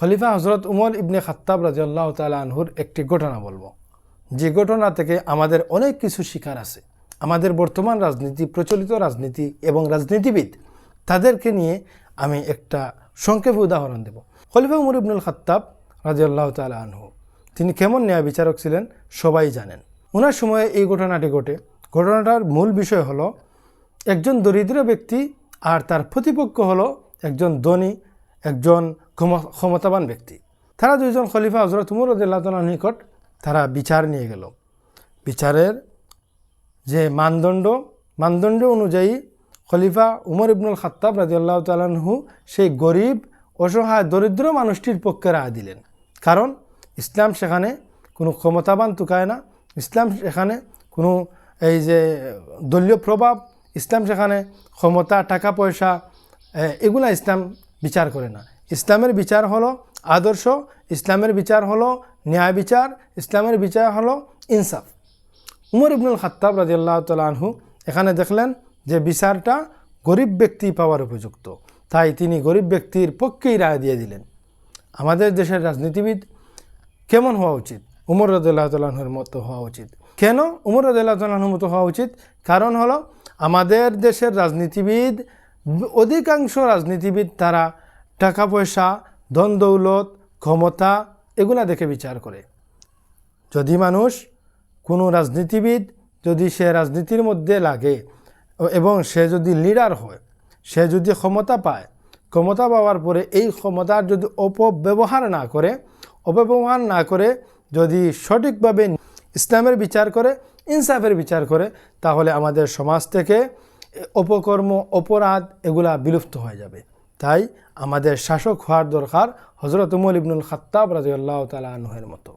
খলিফা হজরত উমর ইবনে খাত্তাব রাজিয়াল্লাহ তালা আনহুর একটি ঘটনা বলব। যে ঘটনা থেকে আমাদের অনেক কিছু শিকার আছে। আমাদের বর্তমান রাজনীতি, প্রচলিত রাজনীতি এবং রাজনীতিবিদ তাদেরকে নিয়ে আমি একটা সংক্ষেপে উদাহরণ দেব। খলিফা উমর ইবনুল খাত্তাব রাজিয়াল্লাহ তালা আনহু, তিনি কেমন ন্যায় বিচারক ছিলেন সবাই জানেন। ওনার সময়ে এই ঘটনাটি ঘটে। ঘটনাটার মূল বিষয় হলো, একজন দরিদ্র ব্যক্তি আর তার প্রতিপক্ষ হলো একজন ধনী, একজন ক্ষমতাবান ব্যক্তি। তারা দুইজন খলিফা হজরত উমর রদুল্লাহ নিকট তারা বিচার নিয়ে গেল। বিচারের যে মানদণ্ড মানদণ্ড অনুযায়ী খলিফা উমর ইবনুল খাত্তাব রাজিউল্লাহ তালাহু সেই গরিব, অসহায়, দরিদ্র মানুষটির পক্ষে রায় দিলেন। কারণ ইসলাম সেখানে কোনো ক্ষমতাবান তুকায় না। ইসলাম সেখানে কোনো এই যে দলীয় প্রভাব, ইসলাম সেখানে ক্ষমতা টাকা পয়সা এগুলা ইসলাম বিচার করে না। ইসলামের বিচার হলো আদর্শ, ইসলামের বিচার হলো ন্যায় বিচার, ইসলামের বিচার হলো ইনসাফ। উমর ইবনুল খাত্তাব রাজিয়াল্লাহ তালহু এখানে দেখলেন যে বিচারটা গরিব ব্যক্তি পাওয়ার উপযুক্ত। তাই তিনি গরিব ব্যক্তির পক্ষেই রায় দিয়ে দিলেন। আমাদের দেশের রাজনীতিবিদ কেমন হওয়া উচিত? উমর রদুল্লাহ তাল্লাহর মতো হওয়া উচিত। কেন উমর রদুল্লাহ তাল্লাহর মতো হওয়া উচিত? কারণ হলো আমাদের দেশের রাজনীতিবিদ, অধিকাংশ রাজনীতিবিদ তারা টাকা পয়সা ধন দৌলত ক্ষমতা এগুলা দেখে বিচার করে। যদি মানুষ কোনো রাজনীতিবিদ যদি সে রাজনীতির মধ্যে লাগে এবং সে যদি লিডার হয়, সে যদি ক্ষমতা পায়, ক্ষমতা পাওয়ার পরে এই ক্ষমতার যদি অপব্যবহার না করে, অপব্যবহার না করে যদি সঠিকভাবে ইসলামের বিচার করে, ইনসাফের বিচার করে, তাহলে আমাদের সমাজ থেকে অপকর্ম, অপরাধ এগুলা বিলুপ্ত হয়ে যাবে। তাই আমাদের শাসক হওয়ার দরকার হজরত উমল ইবনুল খাত্তাব রাজিউল্লাহ তালা আনহের মতো।